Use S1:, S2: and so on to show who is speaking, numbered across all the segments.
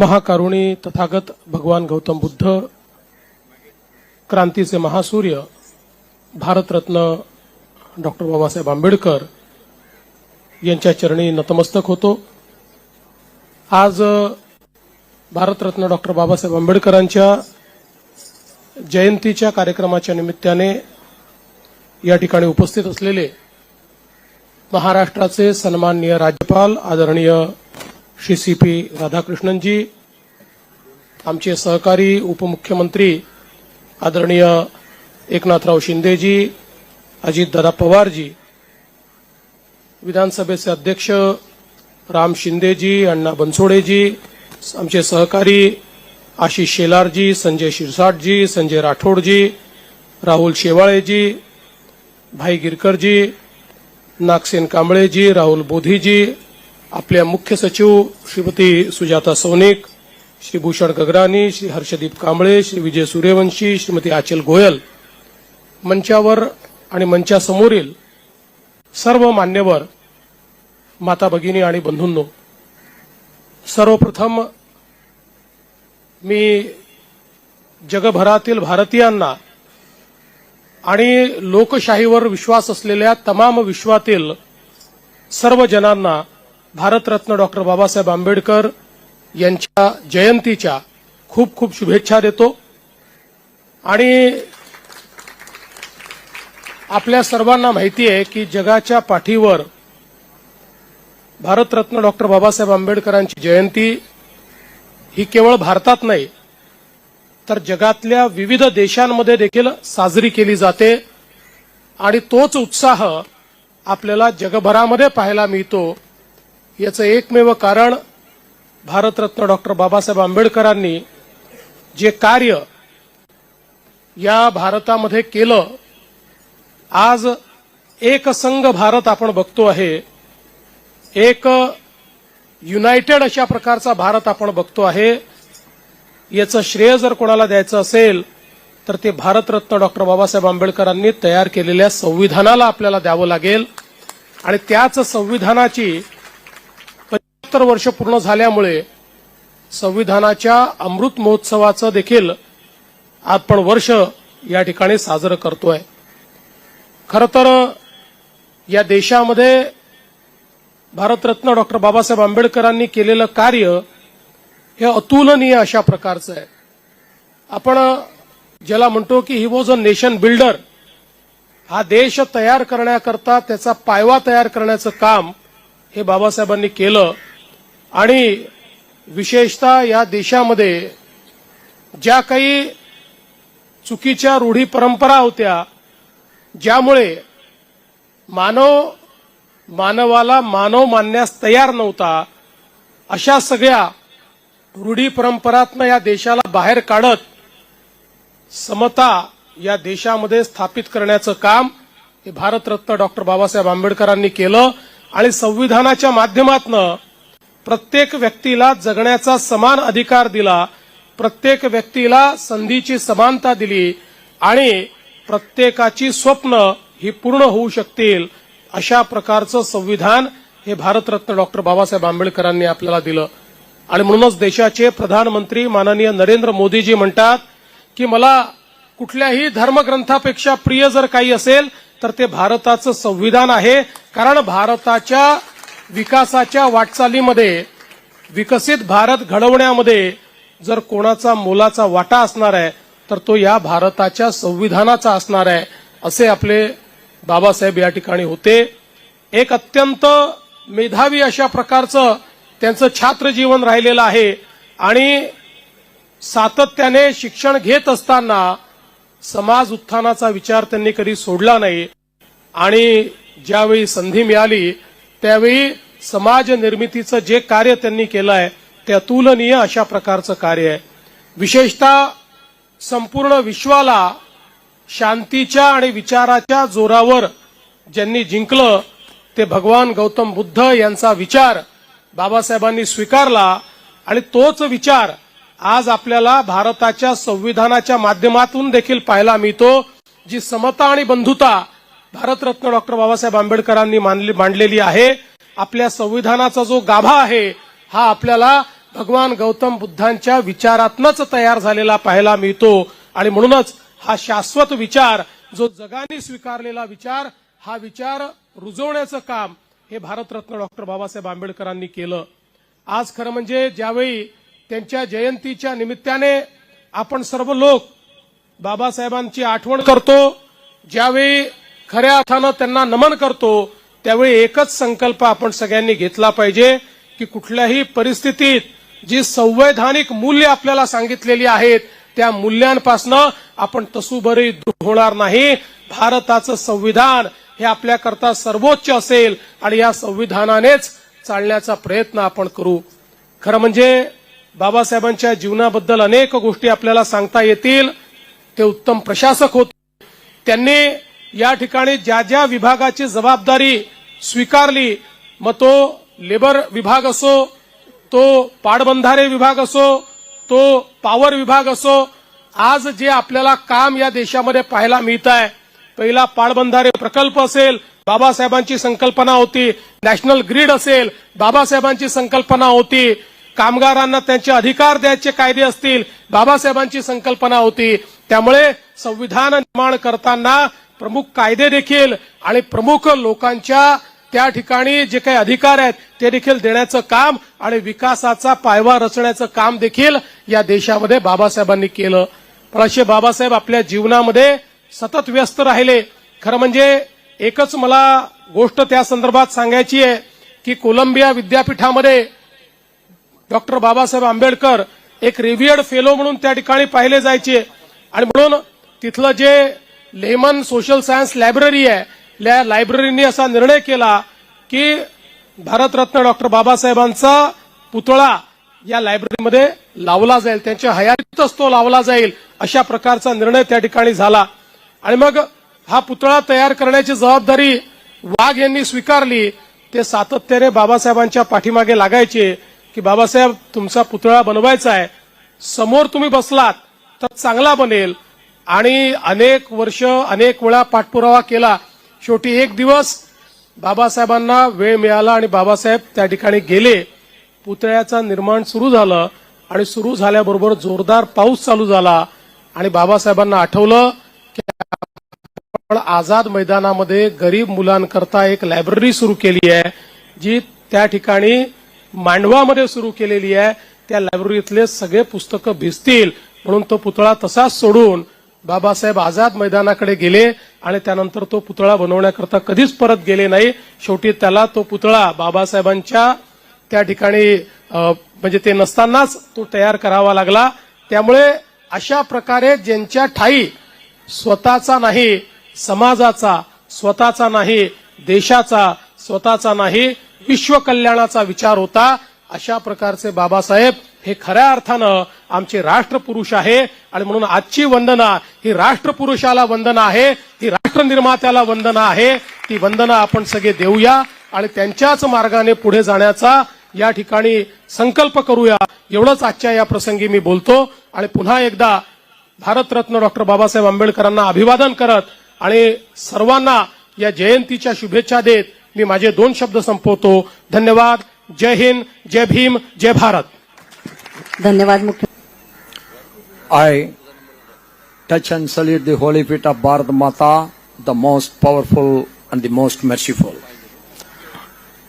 S1: महाकारुणी तथागत भगवान गौतम बुद्ध क्रांतीचे महासूर्य भारतरत्न डॉक्टर बाबासाहेब आंबेडकर यांच्या चरणी नतमस्तक होतो. आज भारतरत्न डॉक्टर बाबासाहेब आंबेडकरांच्या जयंतीच्या कार्यक्रमाच्या निमित्ताने या ठिकाणी उपस्थित असलेले महाराष्ट्राचे सन्माननीय राज्यपाल आदरणीय श्री सी पी राधाकृष्णनजी आमचे सहकारी उपमुख्यमंत्री आदरणीय एकनाथराव शिंदेजी अजितदादा पवारजी विधानसभेचे अध्यक्ष राम शिंदेजी अण्णा बनसोडेजी आमचे सहकारी आशिष शेलारजी संजय शिरसाटजी संजय राठोडजी राहुल शेवाळेजी भाई गिरकरजी नागसेन कांबळेजी राहुल बोधीजी आपल्या मुख्य सचिव श्रीमती सुजाता सौनिक श्री भूषण गगरानी श्री हर्षदीप कांबळे श्री विजय सूर्यवंशी श्रीमती आचल गोयल मंचावर आणि मंचासमोरील सर्व मान्यवर माता भगिनी आणि बंधूंनो सर्वप्रथम मी जगभरातील भारतीयांना आणि लोकशाहीवर विश्वास असलेल्या तमाम विश्वातील सर्व जनांना भारतरत्न डॉक्टर बाबासाहेब आंबेडकर यांच्या जयंतीच्या खूप खूप शुभेच्छा देतो. आणि आपल्या सर्वांना माहिती आहे की जगाच्या पाठीवर भारतरत्न डॉक्टर बाबासाहेब आंबेडकरांची जयंती ही केवळ भारतात नाही तर जगातल्या विविध देशांमध्ये देखील साजरी केली जाते. आणि तोच उत्साह आपल्याला जगभरामध्ये पाहायला मिळतो. याचं एकमेव कारण भारतरत्न डॉक्टर बाबासाहेब आंबेडकरांनी जे कार्य या भारतामध्ये केलं आज एक संघ भारत आपण बघतो आहे. एक युनायटेड अशा प्रकारचा भारत आपण बघतो आहे. याचं श्रेय जर कोणाला द्यायचं असेल तर ते भारतरत्न डॉक्टर बाबासाहेब आंबेडकरांनी तयार केलेल्या संविधानाला आपल्याला द्यावं लागेल. आणि त्याच संविधानाची सत्तर वर्ष पूर्ण झाल्यामुळे संविधानाच्या अमृत महोत्सवाचं देखील आपण वर्ष या ठिकाणी साजरं करतोय. खरं तर या देशामध्ये भारतरत्न डॉक्टर बाबासाहेब आंबेडकरांनी केलेलं कार्य हे अतुलनीय अशा प्रकारचं आहे. आपण ज्याला म्हणतो की he was a nation builder हा देश तयार करण्याकरता त्याचा पायवा तयार करण्याचं काम हे बाबासाहेबांनी केलं. आणि विशेषतः या देशामध्ये ज्या काही चुकीच्या रूढी परंपरा होत्या ज्यामुळे मानव मानवाला मानव मानण्यास तयार नव्हता अशा सगळ्या रूढी परंपरातनं या देशाला बाहेर काढत समता या देशामध्ये स्थापित करण्याचं काम हे भारतरत्न डॉक्टर बाबासाहेब आंबेडकरांनी केलं आणि संविधानाच्या माध्यमातनं प्रत्येक व्यक्तीला जगण्याचा समान अधिकार दिला प्रत्येक व्यक्तीला संधीची समानता दिली आणि प्रत्येकाची स्वप्न ही पूर्ण होऊ शकतील अशा प्रकारचं संविधान हे भारतरत्न डॉक्टर बाबासाहेब आंबेडकरांनी आपल्याला दिलं. आणि म्हणूनच देशाचे प्रधानमंत्री माननीय नरेंद्र मोदीजी म्हणतात की मला कुठल्याही धर्मग्रंथापेक्षा प्रिय जर काही असेल तर ते भारताचं संविधान आहे कारण भारताच्या विकासाच्या वाटचालीमध्ये विकसित भारत घडवण्यामध्ये जर कोणाचा मोलाचा वाटा असणार आहे तर तो या भारताच्या संविधानाचा असणार आहे असे आपले बाबासाहेब या ठिकाणी होते. एक अत्यंत मेधावी अशा प्रकारचं त्यांचं छात्र जीवन राहिलेलं आहे आणि सातत्याने शिक्षण घेत असताना समाज उत्थानाचा विचार त्यांनी कधी सोडला नाही. आणि ज्यावेळी संधी मिळाली त्यावेळी समाज निर्मितीचं जे कार्य त्यांनी केलं आहे ते अतुलनीय अशा प्रकारचं कार्य आहे. विशेषतः संपूर्ण विश्वाला शांतीच्या आणि विचाराच्या जोरावर ज्यांनी जिंकलं ते भगवान गौतम बुद्ध यांचा विचार बाबासाहेबांनी स्वीकारला आणि तोच विचार आज आपल्याला भारताच्या संविधानाच्या माध्यमातून देखील पाहायला मिळतो जी समता आणि बंधुता भारतरत्न डॉक्टर बाबासाहेब आंबेडकरांनी मानली- मांडलेली आहे. आपल्या संविधानाचा जो गाभा आहे हा आपल्याला भगवान गौतम बुद्धांच्या विचारातनच तयार झालेला पाहायला मिळतो. आणि म्हणूनच हा शाश्वत विचार जो जगाने स्वीकारलेला विचार हा विचार रुजवण्याचं काम हे भारतरत्न डॉक्टर बाबासाहेब आंबेडकरांनी केलं. आज खरं म्हणजे ज्यावेळी त्यांच्या जयंतीच्या निमित्ताने आपण सर्व लोक बाबासाहेबांची आठवण करतो ज्यावेळी खऱ्या अर्थानं त्यांना नमन करतो त्यावेळी एकच संकल्प आपण सगळ्यांनी घेतला पाहिजे की कुठल्याही परिस्थितीत जी संवैधानिक मूल्य आपल्याला सांगितलेली आहेत त्या मूल्यांपासनं आपण तसुभरी होणार नाही. भारताचं संविधान हे आपल्याकरता सर्वोच्च असेल आणि या संविधानानेच चालण्याचा प्रयत्न आपण करू. खरं म्हणजे बाबासाहेबांच्या जीवनाबद्दल अनेक गोष्टी आपल्याला सांगता येतील. ते उत्तम प्रशासक होते. त्यांनी या ठिकाणी ज्या ज्या विभागाची जबाबदारी स्वीकारली मग तो लेबर विभाग असो तो पाडबंधारे विभाग असो तो पॉवर विभाग असो आज जे आपल्याला काम या देशामध्ये पाहायला मिळत आहे पहिला पाडबंधारे प्रकल्प असेल बाबासाहेबांची संकल्पना होती नॅशनल ग्रीड असेल बाबासाहेबांची संकल्पना होती कामगारांना त्यांचे अधिकार द्यायचे कायदे असतील बाबासाहेबांची संकल्पना होती. त्यामुळे संविधान निर्माण करताना प्रमुख कायदे देखील आणि प्रमुख लोकांच्या त्या ठिकाणी जे काही अधिकार आहेत ते देखील देण्याचं काम आणि विकासाचा पायवा रचण्याचं काम देखील या देशामध्ये बाबासाहेबांनी केलं. पण असे बाबासाहेब आपल्या जीवनामध्ये सतत व्यस्त राहिले. खरं म्हणजे एकच मला गोष्ट त्या संदर्भात सांगायची आहे की कोलंबिया विद्यापीठामध्ये डॉक्टर बाबासाहेब आंबेडकर एक रिव्हियर्ड फेलो म्हणून त्या ठिकाणी पाहिले जायचे. आणि म्हणून तिथलं जे लेमन सोशल सायन्स लायब्ररी आहे. या लायब्ररीने असा निर्णय केला की भारतरत्न डॉक्टर बाबासाहेबांचा पुतळा या लायब्ररीमध्ये लावला जाईल. त्यांच्या हयातीतच तो लावला जाईल अशा प्रकारचा निर्णय त्या ठिकाणी झाला. आणि मग हा पुतळा तयार करण्याची जबाबदारी वाघ यांनी स्वीकारली. ते सातत्याने बाबासाहेबांच्या पाठीमागे लागायचे की बाबासाहेब तुमचा पुतळा बनवायचा आहे. समोर तुम्ही बसलात तर चांगला बनेल. आणि अनेक वर्ष अनेक वेळा पाठपुरावा केला. शेवटी एक दिवस बाबासाहेबांना वेळ मिळाला आणि बाबासाहेब त्या ठिकाणी गेले. पुतळ्याचं निर्माण सुरू झालं आणि सुरू झाल्याबरोबर जोरदार पाऊस चालू झाला आणि बाबासाहेबांना आठवलं की आपण आझाद मैदानामध्ये गरीब मुलांकरता एक लायब्ररी सुरू केली आहे जी त्या ठिकाणी मांडवामध्ये सुरू केलेली आहे. त्या लायब्ररीतले सगळे पुस्तकं भिजतील. म्हणून तो पुतळा तसाच सोडून बाबासाहेब आझाद मैदानाकडे गेले आणि त्यानंतर तो पुतळा बनवण्याकरता कधीच परत गेले नाही. शेवटी त्याला तो पुतळा बाबासाहेबांच्या त्या ठिकाणी म्हणजे ते नसतानाच तो तयार करावा लागला. त्यामुळे अशा प्रकारे ज्यांच्या ठाई स्वतःचा नाही समाजाचा स्वतःचा नाही देशाचा स्वतःचा नाही विश्वकल्याणाचा विचार होता अशा प्रकारचे बाबासाहेब हे खऱ्या अर्थानं आमचे राष्ट्रपुरुष आहे. आणि म्हणून आजची वंदना ही राष्ट्रपुरुषाला वंदना आहे ही राष्ट्रनिर्मात्याला वंदना आहे. ती वंदना आपण सगळे देऊया आणि त्यांच्याच मार्गाने पुढे जाण्याचा या ठिकाणी संकल्प करूया. एवढंच आजच्या या प्रसंगी मी बोलतो. आणि पुन्हा एकदा भारतरत्न डॉक्टर बाबासाहेब आंबेडकरांना अभिवादन करत आणि सर्वांना या जयंतीच्या शुभेच्छा देत मी माझे दोन शब्द संपवतो. धन्यवाद. जय हिंद. जय भीम. जय भारत.
S2: धन्यवाद मुख्य
S3: I touch and salute the holy feet of Bharat Mata, the most powerful and the most merciful.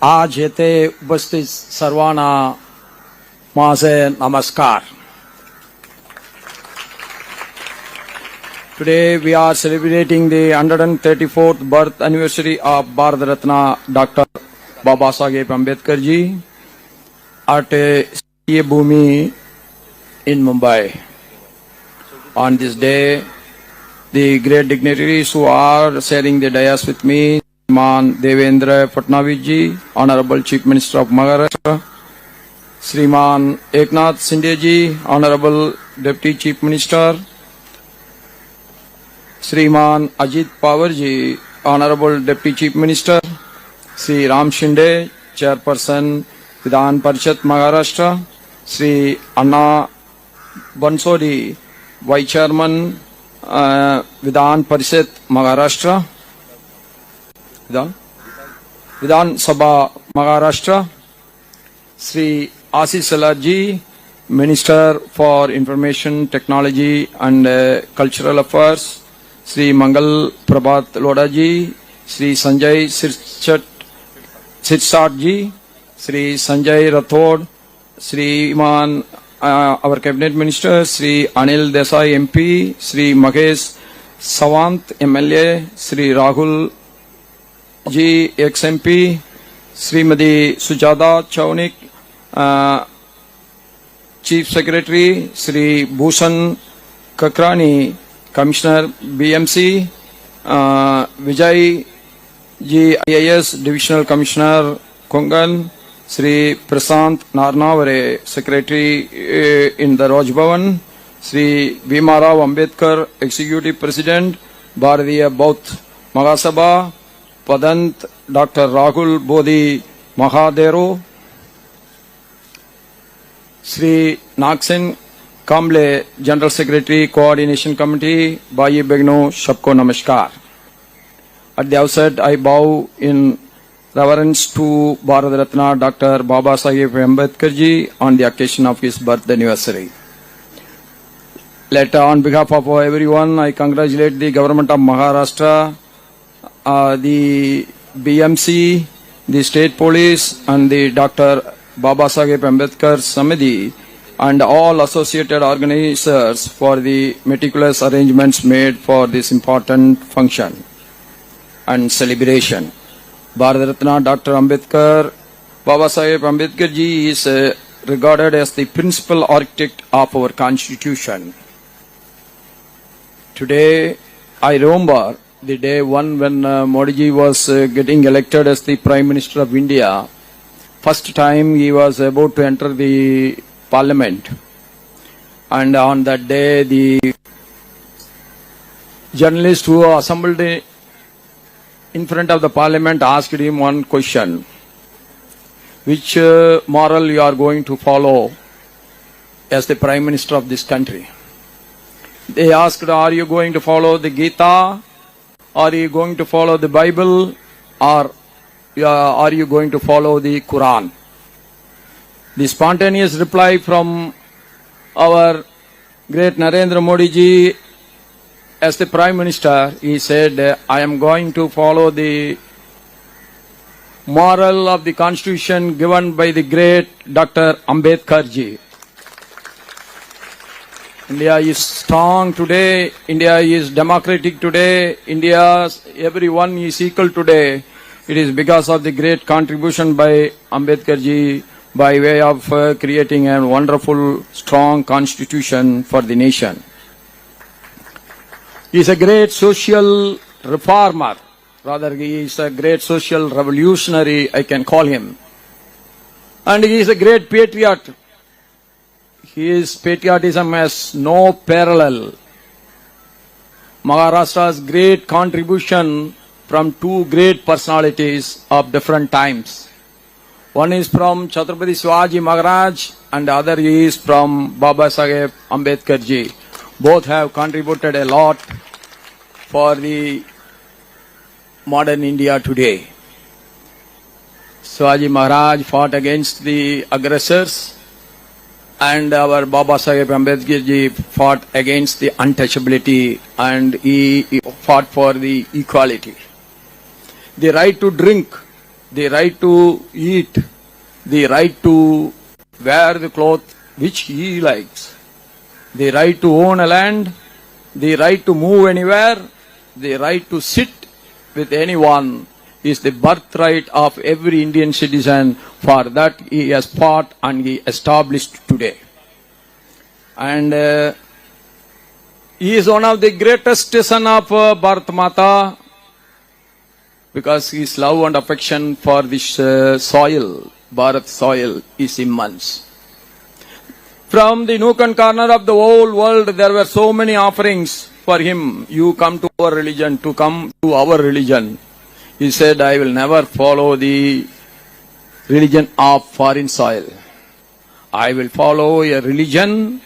S3: आज येथे उपस्थित सर्वांना माझे नमस्कार Today we are celebrating the 134th birth anniversary of Bharat Ratna Dr. Baba Saheb Ambedkar ji at ये भूमि in Mumbai on this day the great dignitaries who are sharing the dais with me Shriman Devendra Fadnavis ji honourable chief minister of Maharashtra Shriman Eknath Shinde ji honourable deputy chief minister Shriman Ajit Pawar ji honourable deputy chief minister Shri Ram Shinde chairperson Vidhan Parishad Maharashtra Shri Anna Bansode vice chairman Vidhan Parishad, Maharashtra. Vidhan? Vidhan Sabha Maharashtra. Shri Ashish Shelar ji minister for information technology and cultural affairs. Shri Mangal Prabhat Lodha ji, Shri Sanjay Shirsat ji, Shri Sanjay Rathod Sri Iman, uh, our Cabinet Minister, Sri Anil Desai MP, Sri Mahesh Savant MLA, Sri Rahul G XMP, Srimadi Sujata Chaunik, uh, Chief Secretary Sri Bhushan Kakrani, Commissioner BMC, uh, Vijay G IAS Divisional Commissioner Kongan, Sri Prasant Narnavare, Secretary uh, in the Raj Bhavan, Sri Bhimarao Ambedkar, Executive President, Bharatiya Bauth Mahasabha, Padant Dr. Rahul Bodhi Mahadero, Sri Naksen Kamble, General Secretary, Coordination Committee, Bayi Begno, Shabko Namaskar. At the outset, I bow in reverence to Bharat Ratna Dr. Baba Sahib Ambedkar on the occasion of his birth anniversary. Let on behalf of everyone, I congratulate the government of Maharashtra, uh, the BMC, the state police, and the Dr. Baba Sahib Ambedkar Samiti, and all associated organizers for the meticulous arrangements made for this important function and celebration. Bharat Ratna Dr. Ambedkar, Baba Sahib Ambedkar ji is uh, regarded as the principal architect of our constitution. Today, I remember the day one when uh, Modi ji was uh, getting elected as the Prime Minister of India. First time he was about to enter the parliament. And on that day, the journalists who assembled in front of the parliament asked him one question. Which uh, moral you are going to follow as the Prime Minister of this country? They asked, Are you going to follow the Gita? Are you going to follow the Bible? Or uh, are you going to follow the Quran? The spontaneous reply from our great Narendra Modi ji as the Prime Minister, he said, I am going to follow the moral of the Constitution given by the great Dr. Ambedkar ji. India is strong today. India is democratic today. India, everyone is equal today. It is because of the great contribution by Ambedkar ji by way of uh, creating a wonderful, strong constitution for the nation. He is a great social reformer. Rather, he is a great social revolutionary, I can call him. And he is a great patriot. His patriotism has no parallel. Maharashtra's great contribution from two great personalities of different times. One is from Chhatrapati Shivaji Maharaj and the other is from Baba Saheb Ambedkar ji. Both have contributed a lot for the modern India today. Shivaji Maharaj fought against the aggressors and our Baba Sahib Ambedkar ji fought against the untouchability and he he fought for the equality. The right to drink, the right to eat, the right to wear the cloth which he likes, the right to own a land, the right to move anywhere, the right to sit with anyone is the birthright of every Indian citizen. For that he has fought and he established today. And uh, he is one of the greatest son of uh, Bharat Mata because his love and affection for this uh, soil, Bharat soil, is immense. From the nook and corner of the whole world, there were so many offerings for him. You come to our religion, to come to our religion. He said, I will never follow the religion of foreign soil. I will follow a religion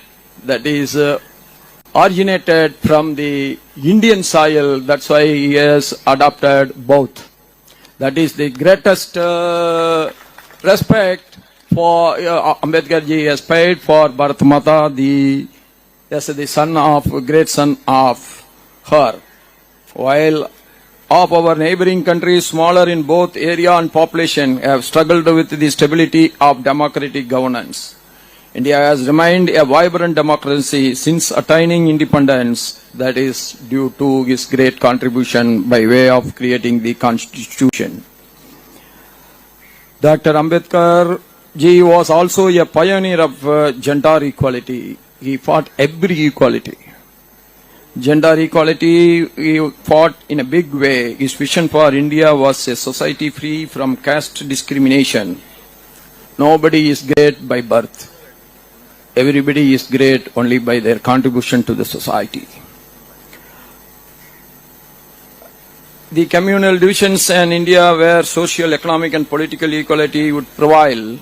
S3: that is uh, originated from the Indian soil. That's why he has adopted both. That is the greatest uh, respect for uh, Ambedkar ji has paid for Bharat Mata, the yes, the son of great son of her. While of our neighboring countries, smaller in both area and population, have struggled with the stability of democratic governance. India has remained a vibrant democracy since attaining independence, that is due to his great contribution by way of creating the constitution. Dr. Ambedkar ji was also a pioneer of uh, gender equality. He fought every equality. Gender equality, he fought in a big way. His vision for India was a society free from caste discrimination. Nobody is great by birth. Everybody is great only by their contribution to the society. The communal divisions in India where social, economic and political equality would prevail,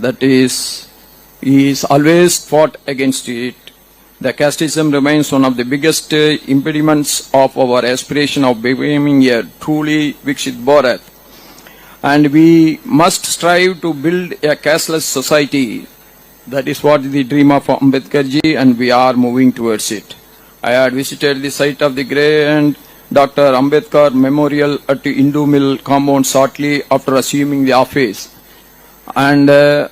S3: that is, he is always fought against it. The casteism remains one of the biggest uh, impediments of our aspiration of becoming a truly Vikshit Bharat. And we must strive to build a casteless society. That is what the dream of Ambedkarji and we are moving towards it. I had visited the site of the grand Dr. Ambedkar Memorial at the Hindu Mill compound shortly after assuming the office. And uh,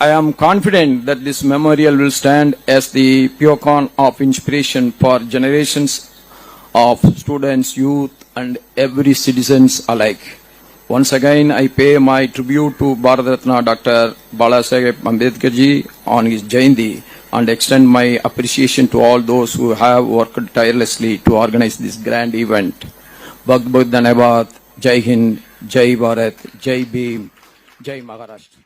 S3: I am confident that this memorial will stand as the beacon of inspiration for generations of students, youth, and every citizens alike. Once again, I pay my tribute to Bharat Dr. Balasaheb Ambedkar ji on his Jayanti and extend my appreciation to all those who have worked tirelessly to organize this grand event. Bhagavad Dhanabad, Jai Hind, जय भारत जय भीम जय महाराष्ट्र.